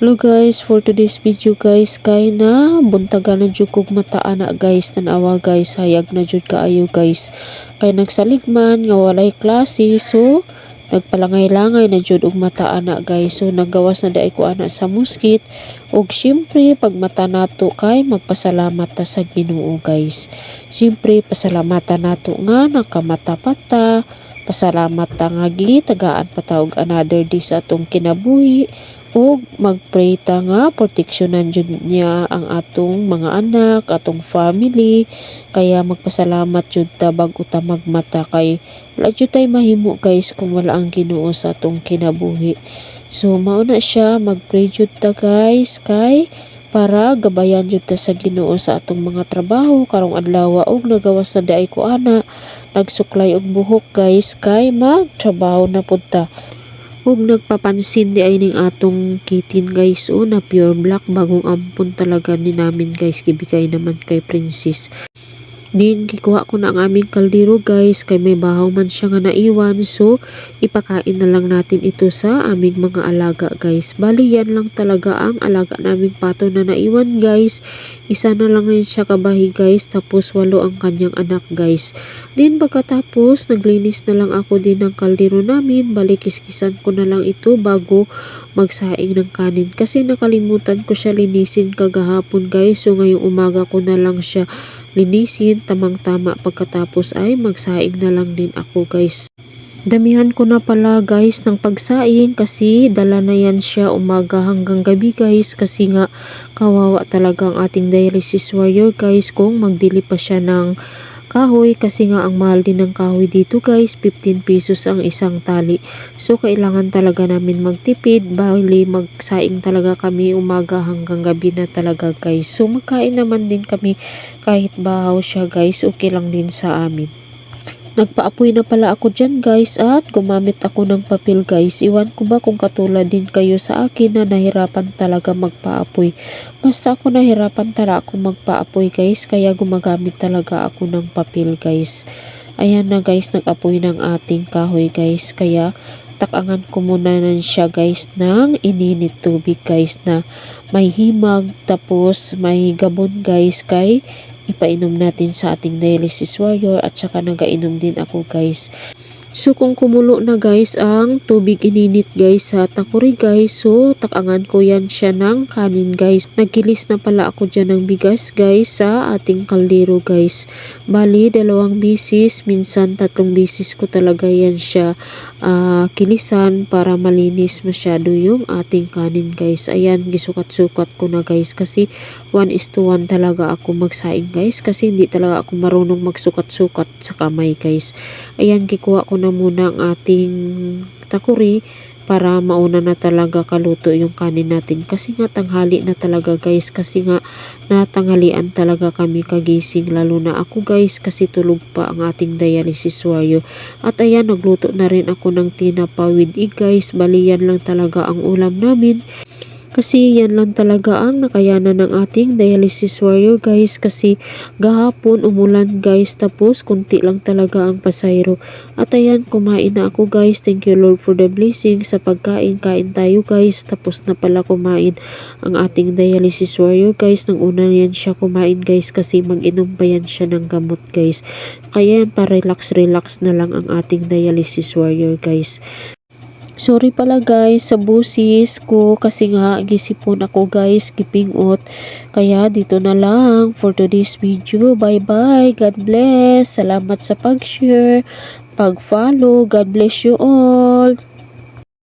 Hello guys, for today's video guys, kay na buntagan na jud kog mata ana guys, tanawa guys, hayag na jud kaayo guys. Kay nagsaligman nga walay klase, so nagpalangay-langay na jud og mata ana guys. So naggawas na dai ko ana sa muskit ug syempre pag mata nato kay magpasalamat ta sa Ginoo guys. Syempre pasalamatan nato nga nakamata pa ta. Pasalamat ta nga gitagaan pa ta og another day sa atong kinabuhi ug magpray ta nga proteksyonan jud niya ang atong mga anak, atong family. Kaya magpasalamat jud ta bag-o ta magmata kay wala jud tay mahimo guys kung wala ang Ginoo sa atong kinabuhi. So mao na siya magpray jud ta guys kay para gabayan jud ta sa Ginoo sa atong mga trabaho karong adlaw ug nagawas na diay ko ana nagsuklay og buhok guys kay magtrabaho na pud ta ug nagpapansin di ay ning atong kitin guys. O na pure black. Bagong ampon talaga ni namin guys. Gibigay naman kay princess din gikuha ko na ang aming kaldero guys kay may bahaw man siya nga naiwan. So ipakain na lang natin ito sa aming mga alaga guys. Bali yan lang talaga ang alaga naming pato na naiwan guys. Isa na lang yun siya kabahi guys. Tapos walo ang kanyang anak guys. Din pagkatapos naglinis na lang ako din ng kaldero namin. Bali kiskisan ko na lang ito bago magsaing ng kanin. Kasi nakalimutan ko siya linisin kagahapon guys. So ngayong umaga ko na lang siya linisin tamang-tama pagkatapos ay magsaing na lang din ako guys. Damihan ko na pala guys ng pagsaing kasi dala na yan siya umaga hanggang gabi guys kasi nga kawawa talaga ang ating dialysis warrior guys kung magbili pa siya ng kahoy kasi nga ang mahal din ng kahoy dito guys 15 pesos ang isang tali. So kailangan talaga namin magtipid bali magsaing talaga kami umaga hanggang gabi na talaga guys. So magkain naman din kami kahit bahaw siya guys. Okay lang din sa amin Nagpaapoy na pala ako dyan guys at gumamit ako ng papel guys. Iwan ko ba kung katulad din kayo sa akin na nahirapan talaga magpaapoy. Basta ako nahirapan talaga ako magpaapoy guys kaya gumagamit talaga ako ng papel guys. Ayan na guys nag-apoy ng ating kahoy guys kaya takangan ko muna na siya guys ng ininit tubig guys na may himag tapos may gabon guys kay ipainom natin sa ating dialysis warrior at saka nagainom din ako guys. So kung kumulo na guys ang tubig ininit guys sa takuri guys so takangan ko yan siya ng kanin guys. Nagkilis na pala ako dyan ng bigas guys sa ating kaldero guys. Bali dalawang bisis minsan tatlong bisis ko talaga yan siya uh, kilisan para malinis masyado yung ating kanin guys. Ayan gisukat-sukat ko na guys kasi 1 is to 1 talaga ako magsaing guys kasi hindi talaga ako marunong magsukat-sukat sa kamay guys. Ayan gikuha ko na muna ang ating takuri para mauna na talaga kaluto yung kanin natin. Kasi nga tanghali na talaga guys. Kasi nga natanghalian talaga kami kagising. Lalo na ako guys kasi tulog pa ang ating dialysis warrior at ayan nagluto na rin ako ng tinapa with egg guys bali yan lang talaga ang ulam namin kasi yan lang talaga ang nakayanan ng ating dialysis warrior guys kasi gahapon umulan guys tapos kunti lang talaga ang pasayro. At ayan kumain na ako guys. Thank you Lord for the blessing sa pagkain. Kain tayo guys. Tapos na pala kumain ang ating dialysis warrior guys. Nang una yan siya kumain guys kasi mag-inom pa yan siya ng gamot guys. Kaya yan pa relax relax na lang ang ating dialysis warrior guys. Sorry pala guys sa busis ko kasi nga gisipon ako guys gipingot. Kaya dito na lang for today's video. Bye bye. God bless. Salamat sa pag-share, pag-follow. God bless you all.